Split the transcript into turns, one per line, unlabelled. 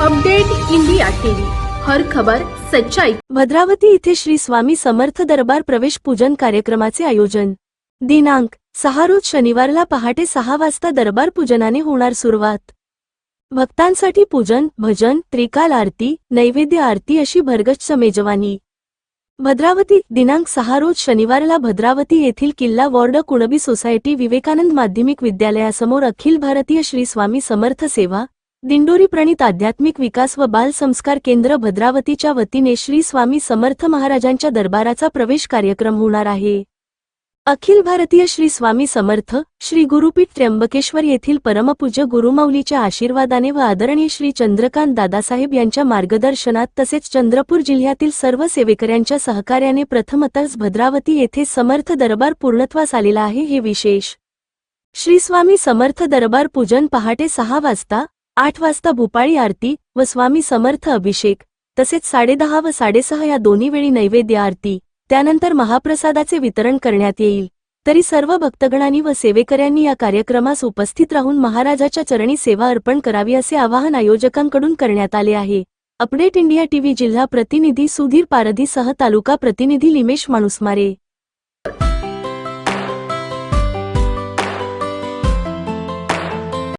Update India TV. हर खबर सच्चाई.
भद्रावती इथे श्री स्वामी समर्थ दरबार प्रवेश पूजन कार्यक्रमाचे आयोजन. दिनांक सहा रोज शनिवारला पहाटे सहा वाजता दरबार पूजनाने होणार सुरुवात. भक्तांसाठी पूजन भजन त्रिकाल आरती नैवेद्य आरती अशी भरगच्च मेजवानी. भद्रावती दिनांक सहा रोज शनिवारला भद्रावती येथील किल्ला वॉर्ड कुणबी सोसायटी विवेकानंद माध्यमिक विद्यालयासमोर अखिल भारतीय श्री स्वामी समर्थ सेवा दिंडोरी प्रणित आध्यात्मिक विकास व बाल संस्कार केंद्र भद्रावतीच्या वतीने श्री स्वामी समर्थ महाराजांच्या दरबाराचा प्रवेश कार्यक्रम होणार आहे. अखिल भारतीय श्री स्वामी समर्थ श्री गुरुपीठ त्र्यंबकेश्वर येथील परमपूज्य गुरुमौलीच्या आशीर्वादाने व आदरणीय श्री चंद्रकांत दादासाहेब यांच्या मार्गदर्शनात तसेच चंद्रपूर जिल्ह्यातील सर्व सेवेकऱ्यांच्या सहकार्याने प्रथमतच भद्रावती येथे समर्थ दरबार पूर्णत्वास आलेला आहे हे विशेष. श्री स्वामी समर्थ दरबार पूजन पहाटे सहा वाजता आठ वाजता भूपाळी आरती व स्वामी समर्थ अभिषेक तसेच साडेदहा व साडेसहा या दोन्ही वेळी नैवेद्य आरती त्यानंतर महाप्रसादाचे वितरण करण्यात येईल. तरी सर्व भक्तगणांनी व सेवेकऱ्यांनी या कार्यक्रमास उपस्थित राहून महाराजाच्या चरणी सेवा अर्पण करावी असे आवाहन आयोजकांकडून करण्यात आले आहे. अपडेट इंडिया टीव्ही जिल्हा प्रतिनिधी सुधीर पारधीसह तालुका प्रतिनिधी लिमेश माणुसमारे.